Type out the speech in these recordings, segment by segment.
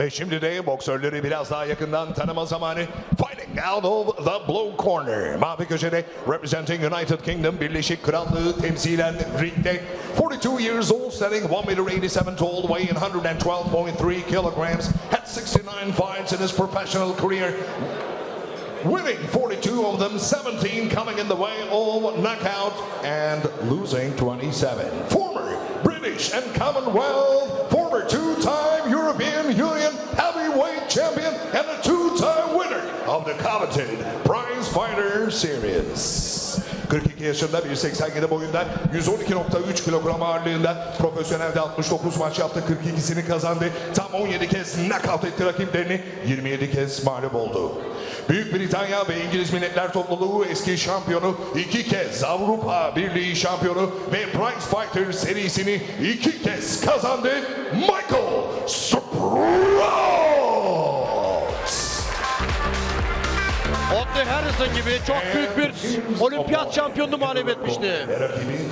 Ve şimdi de boksörleri biraz daha yakından tanıma zamanı. Fighting out of the blue corner. Mavi köşede representing United Kingdom Birleşik Krallığı temsilen ringde 42 years old, standing 1 meter 87 tall, weighing 112.3 kilograms, had 69 fights in his professional career. Winning 42 of them, 17 coming in the way of knockout and losing 27. Former British and Commonwealth, former two-time and a two-time winner of the coveted Prize Fighter Series. 42 yaşında 1.87 boyunda 112.3 kilogram ağırlığında profesyonelde 69 maç yaptı 42'sini kazandı tam 17 kez knockout etti rakiplerini 27 kez mağlup oldu. Büyük Britanya ve İngiliz Milletler Topluluğu eski şampiyonu iki kez Avrupa Birliği şampiyonu ve Prize Fighter serisini iki kez kazandı Michael Sprouse. Otto Harrison gibi çok büyük bir olimpiyat şampiyonunu mağlup etmişti.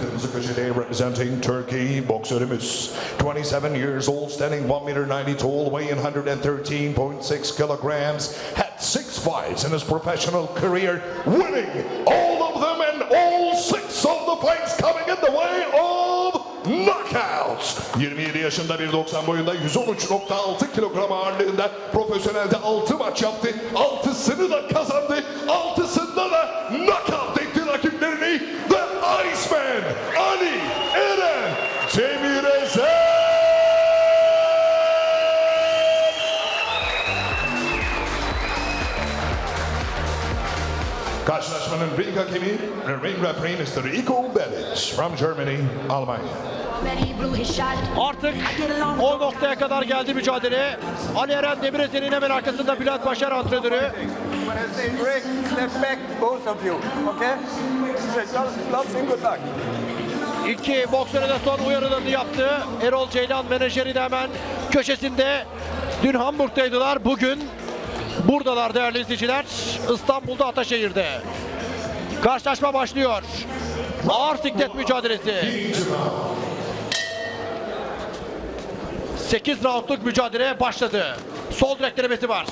Kırmızı köşede representing Turkey boksörümüz. 27 years old, standing 1 meter 90 tall, weighing 113.6 kilograms. Had six fights in his professional career, winning all of them and all six of the fights coming in the way of knockouts. 27 yaşında 1.90 boyunda 113.6 kilogram ağırlığında profesyonelde 6 maç yaptı. 6'sını da kazandı. 6'sında ring hakemi, ring referee Mr. Iko Belic from Germany, Almanya. Artık o noktaya kadar geldi mücadele. Ali Eren Demirezen'in hemen arkasında Bülent Başar antrenörü. When I say break, step back, both of you. Okay? Lots and good luck. İki boksöre de son uyarılarını yaptı. Erol Ceylan menajeri de hemen köşesinde. Dün Hamburg'daydılar. Bugün buradalar değerli izleyiciler. İstanbul'da Ataşehir'de. Karşılaşma başlıyor. Ağır siklet mücadelesi. 8 roundluk mücadele başladı. Sol direk denemesi var.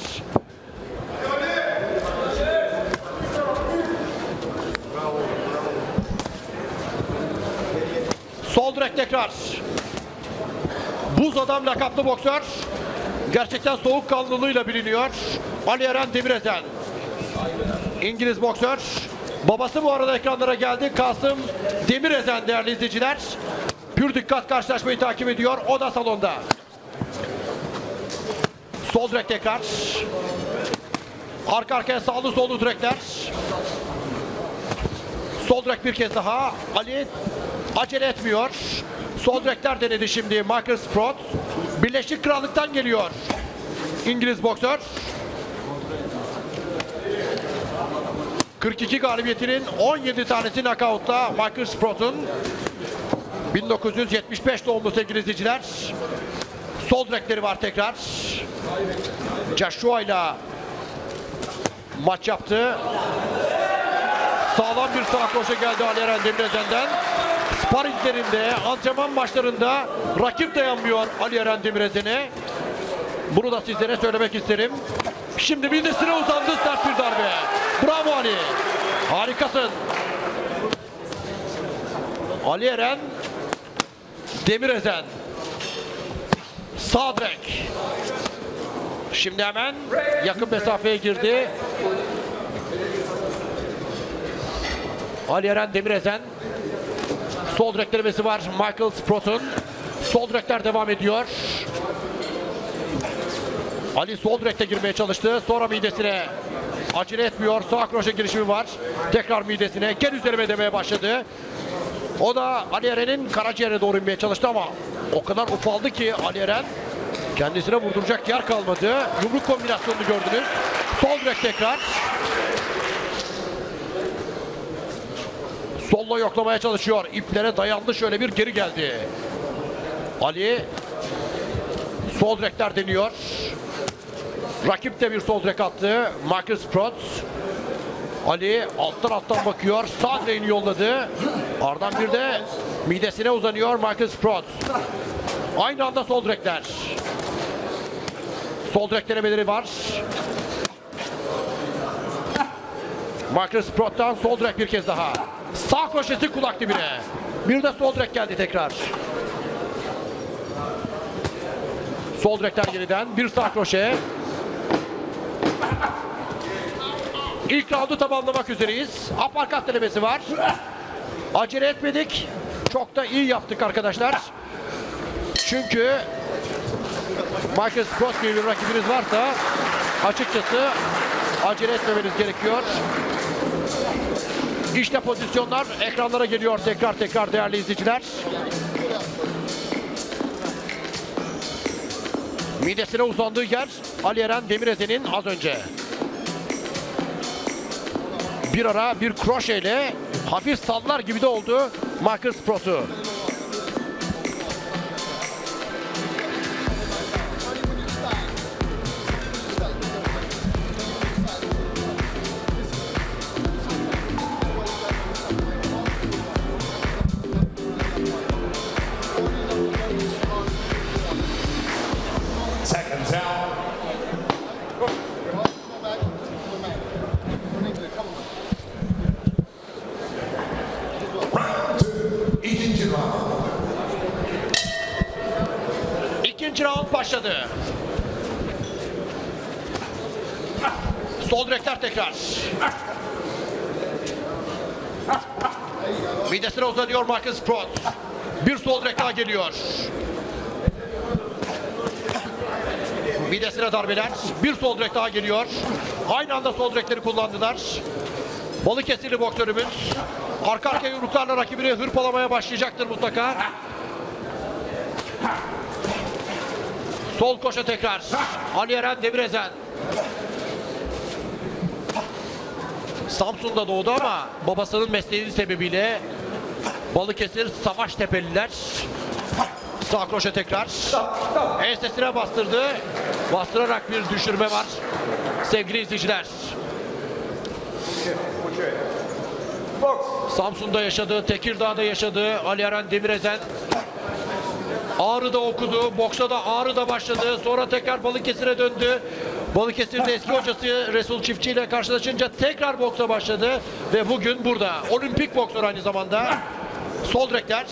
Sol direk tekrar. Buz adam lakaplı boksör. Gerçekten soğukkanlılığıyla biliniyor. Ali Eren Demirezen. İngiliz boksör. Babası bu arada ekranlara geldi. Kasım Demirezen değerli izleyiciler. Pür dikkat karşılaşmayı takip ediyor. O da salonda. Sol direk tekrar. Arka arkaya sağlı sollu direkler. Sol direk bir kez daha. Ali acele etmiyor. Sol direkler denedi şimdi Michael Sprott. Birleşik Krallık'tan geliyor. İngiliz boksör. 42 galibiyetinin 17 tanesi knockout'ta Michael Sprott'un. 1975 doğumlu sevgili izleyiciler. Sol direkleri var tekrar. Joshua ile maç yaptı. Sağlam bir sağ koşu geldi Ali Eren Demirözen'den. Sparringlerinde, antrenman maçlarında rakip dayanmıyor Ali Eren Demirözen'e. Bunu da sizlere söylemek isterim. Şimdi sıra uzandı sert bir darbe. Bravo Ali. Harikasın. Ali Eren Demirözen. Sağ direk. Şimdi hemen yakın mesafeye girdi. Ali Eren Demirezen. Sol direk denemesi var Michael Sprott'un. Sol direkler devam ediyor. Ali sol direkte girmeye çalıştı. Sonra midesine acele etmiyor. Sağ kroşe girişimi var. Tekrar midesine. Gel üzerime demeye başladı. O da Ali Eren'in karaciğerine doğru inmeye çalıştı ama o kadar ufaldı ki Ali Eren kendisine vurduracak yer kalmadı. Yumruk kombinasyonunu gördünüz. Sol direk tekrar. Solla yoklamaya çalışıyor. İplere dayandı şöyle bir geri geldi. Ali sol direkler deniyor. Rakip de bir sol direk attı. Marcus Sprott. Ali alttan alttan bakıyor. Sağ direğini yolladı. Ardından bir de midesine uzanıyor Marcus Sprott. Aynı anda sol direkler. Sol direk denemeleri var. Marcus Sprott'tan sol direk bir kez daha. Sağ köşesi kulak dibine. Bir de sol direk geldi tekrar. Sol direkten geriden bir sağ kroşe. İlk roundu tamamlamak üzereyiz. Aparkat denemesi var. Acele etmedik. Çok da iyi yaptık arkadaşlar. Çünkü Michael Scott gibi bir rakibiniz varsa açıkçası acele etmemeniz gerekiyor. İşte pozisyonlar ekranlara geliyor tekrar tekrar değerli izleyiciler. Midesine uzandığı yer Ali Eren Demirezen'in az önce. Bir ara bir kroşeyle hafif sallar gibi de oldu Marcus Protu. Uzanıyor Marcus Prot. Bir sol direk daha geliyor. Midesine darbeler. Bir sol direk daha geliyor. Aynı anda sol direkleri kullandılar. Balıkesirli boksörümüz arka arkaya yumruklarla rakibini hırpalamaya başlayacaktır mutlaka. Sol koşa tekrar. Ali Eren Demirezen. Samsun'da doğdu ama babasının mesleğinin sebebiyle Balıkesir Savaştepeliler. Sağ kroşe tekrar. Ensesine bastırdı. Bastırarak bir düşürme var. Sevgili izleyiciler. Samsun'da yaşadığı, Tekirdağ'da yaşadığı Ali Eren Demirezen Ağrı'da okudu, boksa da Ağrı'da başladı. Sonra tekrar Balıkesir'e döndü. Balıkesir'de eski hocası Resul Çiftçi ile karşılaşınca tekrar boksa başladı. Ve bugün burada. Olimpik boksör aynı zamanda. Sol direkler.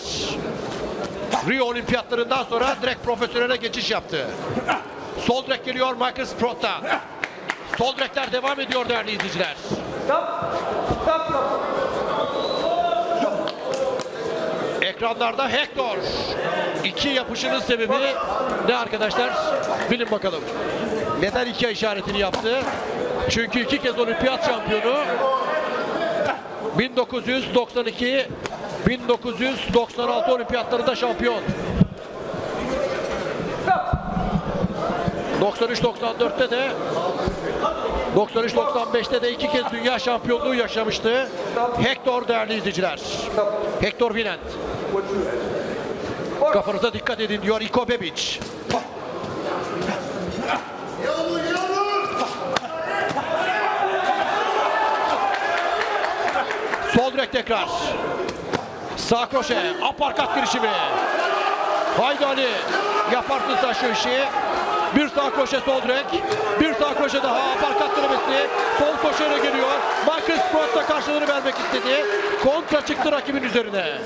Rio olimpiyatlarından sonra direkt profesyonele geçiş yaptı. Sol direk geliyor Marcus Prot'tan. Sol direkler devam ediyor değerli izleyiciler. Stop. Stop. Stop. Ekranlarda Hector. İki yapışının sebebi ne arkadaşlar? Bilin bakalım. Neden iki işaretini yaptı? Çünkü iki kez olimpiyat şampiyonu 1992 1996 olimpiyatlarında şampiyon. 93-94'te de 93-95'te de iki kez dünya şampiyonluğu yaşamıştı. Hector değerli izleyiciler. Hector Vinent. Kafanıza dikkat edin diyor Iko Bebic. Sol direk tekrar. Sağ kroşe, aparkat girişimi. Haydi Ali, yaparsın sen şu işi. Bir sağ kroşe sol direk, bir sağ kroşe daha aparkat denemesi. Sol koşuyla geliyor. Marcus Sprott da karşılığını vermek istedi. Kontra çıktı rakibin üzerine.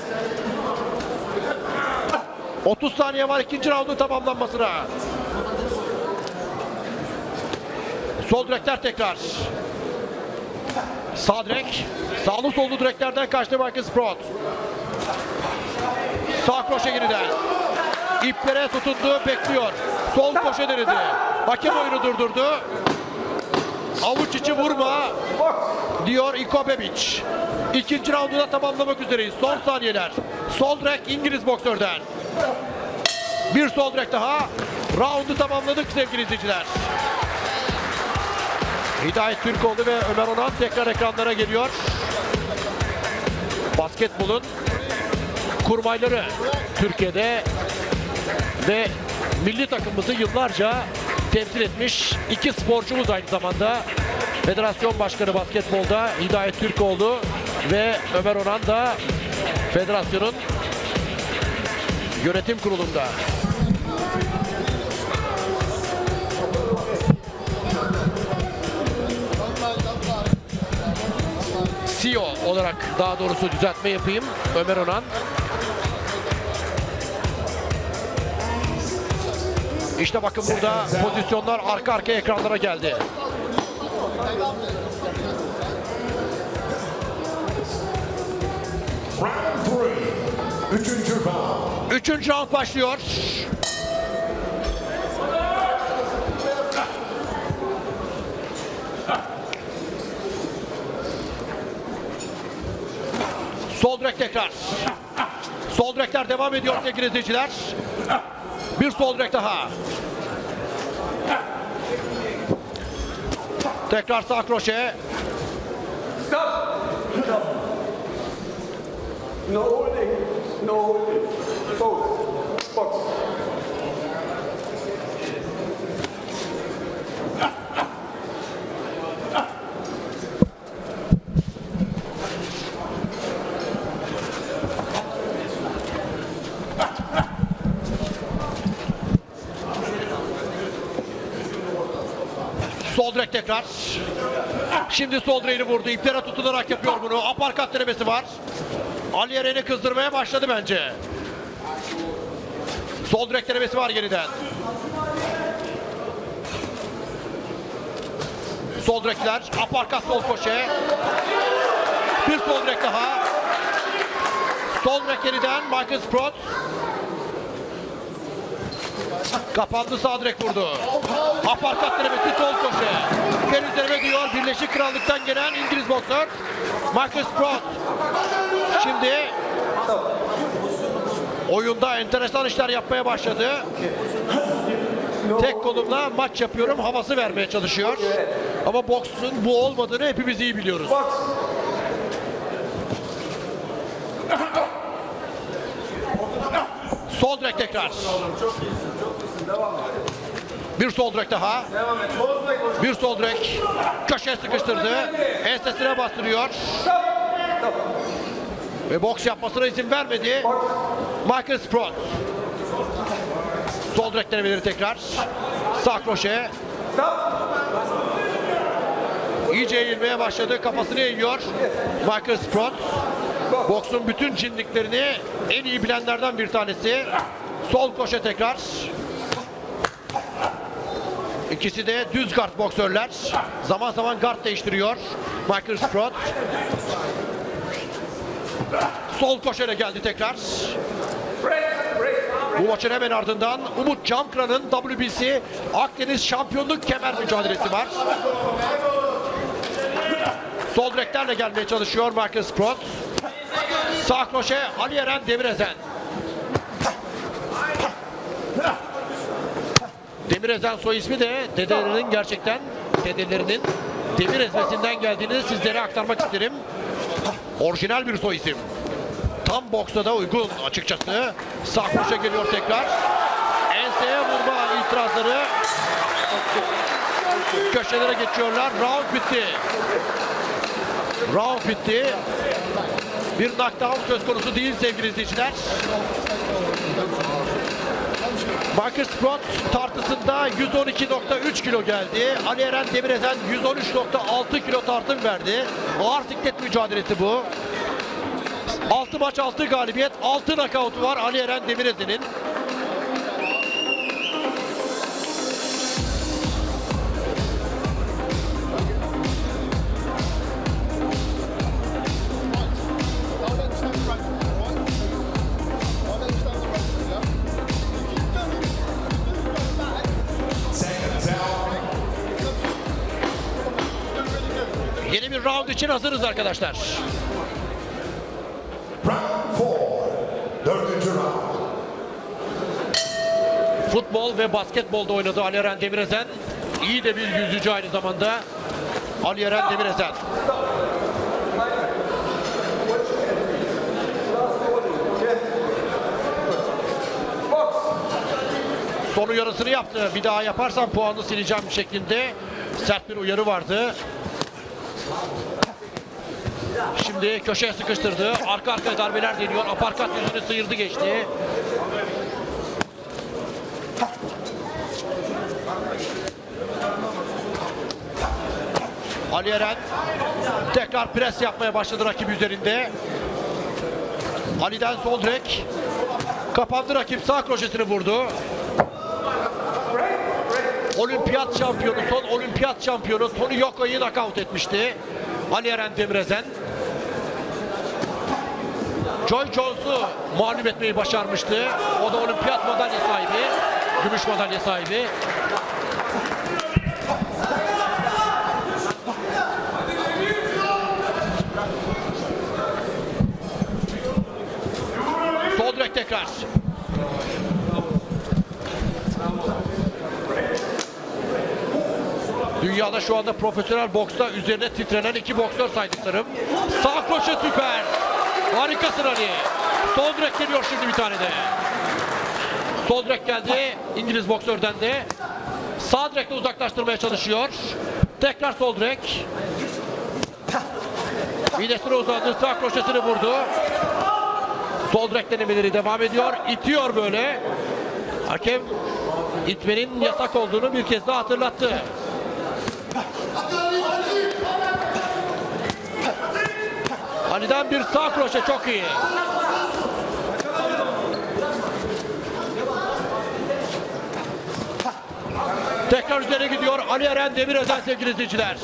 30 saniye var ikinci raundun tamamlanmasına. Sol direkler tekrar. Sağ direk. Sağlı sollu direklerden kaçtı Marcus Sprott. Sağ kroşe geriden. İplere tutundu, bekliyor. Sol koşe denedi. Hakem oyunu durdurdu. Avuç içi vurma diyor Iko Bebic. İkinci raundu da tamamlamak üzereyiz. Son saniyeler. Sol direk İngiliz boksörden. Bir sol direk daha. Roundu tamamladık sevgili izleyiciler. Hidayet Türkoğlu ve Ömer Onan tekrar ekranlara geliyor. Basketbolun kurmayları Türkiye'de ve milli takımımızı yıllarca temsil etmiş iki sporcumuz aynı zamanda. Federasyon Başkanı basketbolda Hidayet Türkoğlu ve Ömer Onan da federasyonun yönetim kurulunda. CEO olarak daha doğrusu düzeltme yapayım. Ömer Onan İşte bakın burada pozisyonlar arka arkaya ekranlara geldi. Üçüncü round. Başlıyor. Sol direk tekrar. Sol direkler devam ediyor sevgili izleyiciler. Bir sol direk daha. Tekrar sağ kroşe. No holding. No holding. Sol direk tekrar. Şimdi sol direğini vurdu. İplere tutunarak yapıyor bunu. Aparkat denemesi var. Ali Eren'i kızdırmaya başladı bence. Sol direk denemesi var yeniden. Sol direkler. Aparkat sol koşe. Bir sol direk daha. Sol direk yeniden. Michael Sprott. Kapandı sağ direk vurdu. Aparkat denemesi sol köşe. Kel üzerine diyor Birleşik Krallık'tan gelen İngiliz boksör Marcus Sprott. Şimdi oyunda enteresan işler yapmaya başladı. Tek kolumla maç yapıyorum havası vermeye çalışıyor. Ama boksun bu olmadığını hepimiz iyi biliyoruz. Sol direk tekrar. Bir sol direk daha. Bir sol direk. Köşeye sıkıştırdı. Ensesine bastırıyor. Ve boks yapmasına izin vermedi. Michael Sprott. Sol direk denemeleri tekrar. Sağ kroşe. İyice eğilmeye başladı. Kafasını eğiyor. Michael Sprott. Boksun bütün cinliklerini en iyi bilenlerden bir tanesi. Sol koşe tekrar. İkisi de düz guard boksörler. Zaman zaman guard değiştiriyor. Michael Sprott. Sol koşere geldi tekrar. Bu maçın hemen ardından Umut Camkran'ın WBC Akdeniz Şampiyonluk kemer mücadelesi var. Sol direklerle gelmeye çalışıyor Michael Sprott. Sağ kroşe Ali Eren Demirezen. Demirezen soy ismi de dedelerinin gerçekten dedelerinin demir ezmesinden geldiğini sizlere aktarmak isterim. Orijinal bir soy isim. Tam boksa da uygun açıkçası. Sağ kroşe geliyor tekrar. Enseye vurma itirazları. Köşelere geçiyorlar. Round bitti. Round bitti. Bir knockdown söz konusu değil sevgili izleyiciler. Sprott tartısında 112.3 kilo geldi. Ali Eren Demirezen 113.6 kilo tartım verdi. Ağır siklet mücadelesi bu. 6 maç 6 galibiyet 6 nakavtu var Ali Eren Demirezen'in. Yeni bir round için hazırız arkadaşlar. Round four. Dördüncü round. Futbol ve basketbolda oynadı Ali Eren Demirezen. İyi de bir yüzücü aynı zamanda. Ali Eren Demirezen. Son uyarısını yaptı. Bir daha yaparsan puanını sileceğim şeklinde sert bir uyarı vardı. Şimdi köşeye sıkıştırdı. Arka arkaya darbeler deniyor. Aparkat yüzünü sıyırdı geçti. Ali Eren tekrar pres yapmaya başladı rakip üzerinde. Ali'den sol direk. Kapandı rakip sağ kroşesini vurdu. Olimpiyat şampiyonu, son olimpiyat şampiyonu Tony Yoko'yu nakavt etmişti. Ali Eren Demirözen. Joy Jones'u mağlup etmeyi başarmıştı. O da olimpiyat madalya sahibi. Gümüş madalya sahibi. Sol direk tekrar. Dünyada şu anda profesyonel boksta üzerine titrenen iki boksör saydıklarım. Sağ kroşe süper. Harikasın Ali. Sol direk geliyor şimdi bir tane de. Sol direk geldi İngiliz boksörden de. Sağ direkle uzaklaştırmaya çalışıyor. Tekrar sol direk. Midesine uzandı. Sağ kroşesini vurdu. Sol direk denemeleri devam ediyor. İtiyor böyle. Hakem itmenin yasak olduğunu bir kez daha hatırlattı. Ali'den bir sağ kroşe çok iyi. Tekrar üzerine gidiyor Ali Eren Demirözen sevgili izleyiciler.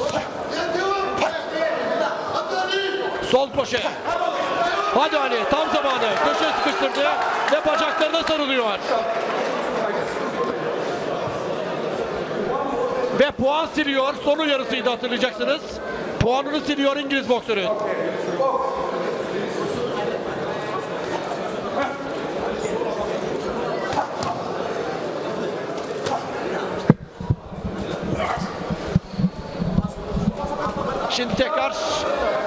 Sol kroşe. Hadi Ali tam zamanı. Köşeye sıkıştırdı ve bacaklarına sarılıyor. Ve puan siliyor. Sonu yarısıydı hatırlayacaksınız. Puanını siliyor İngiliz boksörü. Şimdi tekrar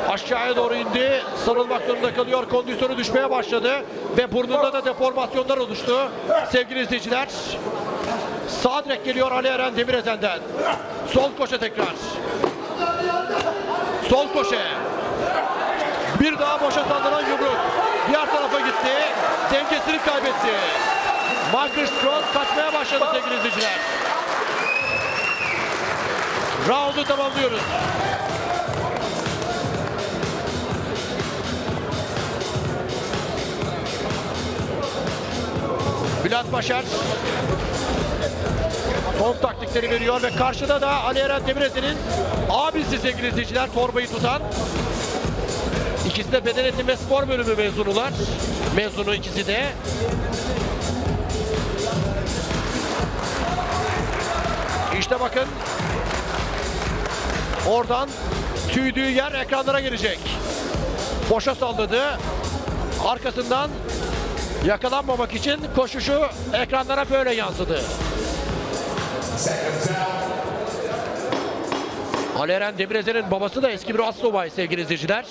aşağıya doğru indi. Sarılmak zorunda kalıyor. Kondisyonu düşmeye başladı. Ve burnunda da deformasyonlar oluştu. Sevgili izleyiciler. Sağ direk geliyor Ali Eren Demirezen'den. Sol koşe tekrar. Sol koşe. Bir daha boşa saldıran yumruk. Diğer tarafa gitti. Dengesini kaybetti. Marcus Strong kaçmaya başladı sevgili izleyiciler. Round'u tamamlıyoruz. Bülent Başar son taktikleri veriyor ve karşıda da Ali Eren Demirez'in abisi sevgili izleyiciler torbayı tutan. İkisi de beden eğitimi ve spor bölümü mezunular. Mezunu ikisi de. İşte bakın oradan tüydüğü yer ekranlara gelecek. Boşa salladı. Arkasından yakalanmamak için koşuşu ekranlara böyle yansıdı. Ali Eren Demirezer'in babası da eski bir astsubay sevgili izleyiciler.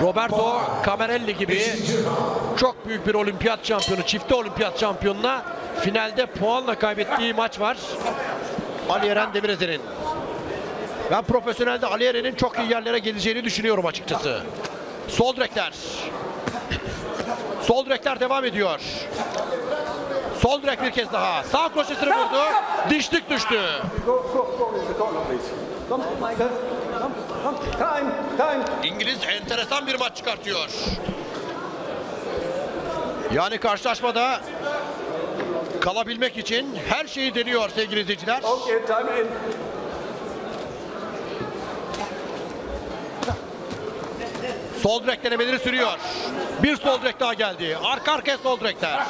Roberto Camarelli gibi çok büyük bir olimpiyat şampiyonu, çifte olimpiyat şampiyonuna finalde puanla kaybettiği maç var. Ali Eren Demirezer'in. Ben profesyonelde Ali Eren'in çok iyi yerlere geleceğini düşünüyorum açıkçası. Sol direkler. Sol direkler devam ediyor. Sol direk bir kez daha. Sağ kroşesini vurdu. Dişlik düştü. Time, time. İngiliz enteresan bir maç çıkartıyor. Yani karşılaşmada kalabilmek için her şeyi deniyor sevgili izleyiciler. Okay, time in. Sol direk denemeleri sürüyor. Bir sol direk daha geldi. Arka arkaya sol direkler.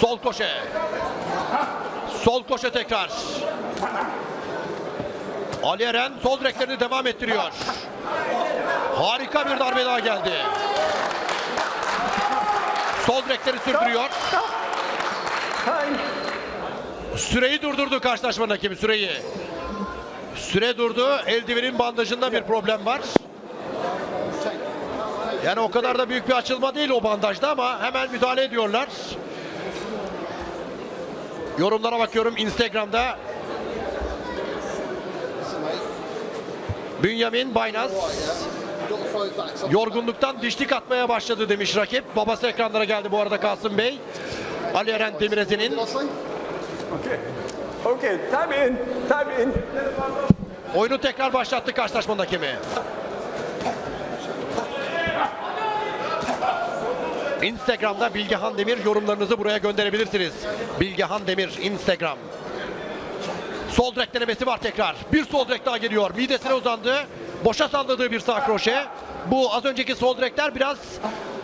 Sol koşe. Sol koşe tekrar. Ali Eren sol direklerini devam ettiriyor. Harika bir darbe daha geldi. Sol direkleri sürdürüyor. Süreyi durdurdu karşılaşmanın hakemi süreyi. Süre durdu. Eldivenin bandajında bir problem var. Yani o kadar da büyük bir açılma değil o bandajda ama hemen müdahale ediyorlar. Yorumlara bakıyorum Instagram'da. Bünyamin Baynaz yorgunluktan dişlik atmaya başladı demiş rakip. Babası ekranlara geldi bu arada Kasım Bey. Ali Eren Demirezen'in Okay. Okay, time in, time in. oyunu tekrar başlattı karşılaşmanın hakemi. Instagram'da Bilgehan Demir yorumlarınızı buraya gönderebilirsiniz. Bilgehan Demir Instagram. Sol direk denemesi var tekrar. Bir sol direk daha geliyor. Midesine uzandı. Boşa salladığı bir sağ kroşe. Bu az önceki sol direkler biraz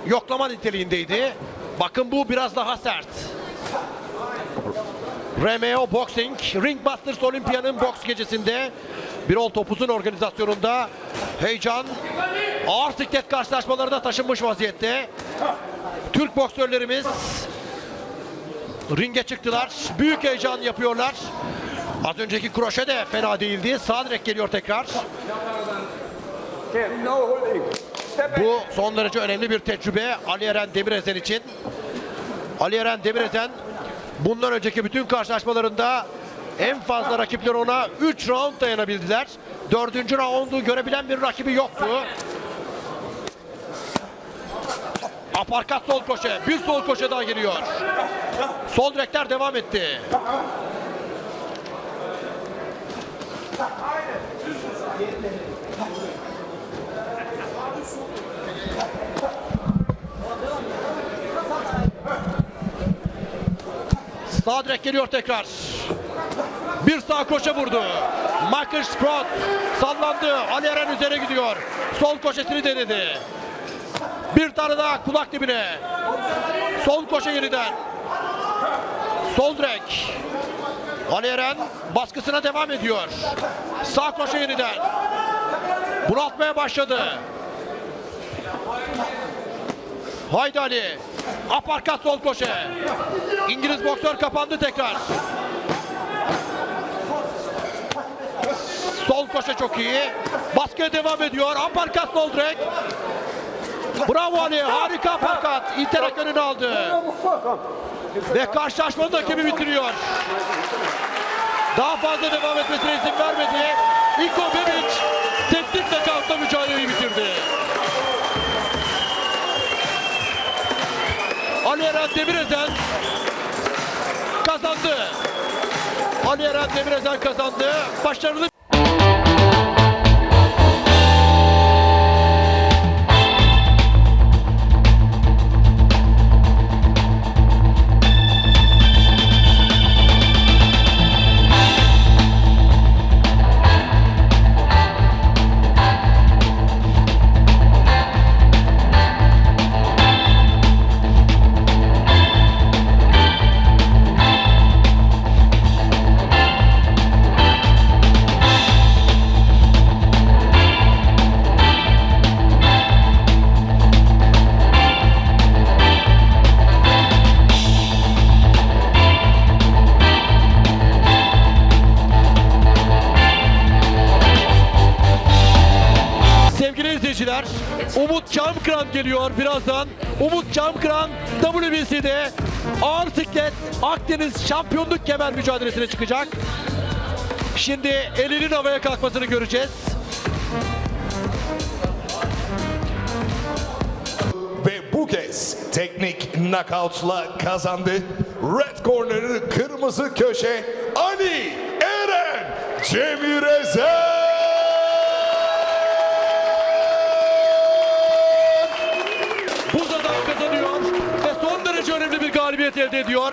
yoklama niteliğindeydi. Bakın bu biraz daha sert. Remeo Boxing, Ring Busters Olimpiya'nın boks gecesinde Birol Topuz'un organizasyonunda heyecan ağır siklet karşılaşmalarına taşınmış vaziyette. Türk boksörlerimiz ringe çıktılar. Büyük heyecan yapıyorlar. Az önceki kroşe de fena değildi. Sağ direk geliyor tekrar. Bu son derece önemli bir tecrübe Ali Eren Demirezen için. Ali Eren Demirezen bundan önceki bütün karşılaşmalarında en fazla rakipler ona 3 round dayanabildiler. Dördüncü roundu görebilen bir rakibi yoktu. Aparkat sol koşe. Bir sol koşe daha geliyor. Sol direkler devam etti. Sağ direk geliyor tekrar. Bir sağ koşa vurdu. Michael Sprott sallandı. Ali Eren üzerine gidiyor. Sol koşesini denedi. Bir tane daha kulak dibine. Sol koşa yeniden. Sol direk. Ali Eren baskısına devam ediyor. Sağ koşa yeniden. Bunaltmaya başladı. Haydi Ali. Aparkat sol koşe. İngiliz boksör kapandı tekrar. Sol koşe çok iyi. Baskıya devam ediyor. Aparkat sol direk. Bravo Ali. Harika aparkat. İterek önünü aldı. Ve karşılaşmanın da kimi bitiriyor. Daha fazla devam etmesine izin vermedi. Iko Bebic teknik nakavtla mücadeleyi bitirdi. Ali Eren Demirezen kazandı. Ali Eren Demirezen kazandı. Başarılı Geliyor birazdan. Umut Camkıran WBC'de ağır siklet Akdeniz şampiyonluk kemer mücadelesine çıkacak. Şimdi elinin havaya kalkmasını göreceğiz. Ve bu kez teknik knockoutla kazandı. Red Corner kırmızı köşe Ali Eren Cemirezen. Galibiyet elde ediyor.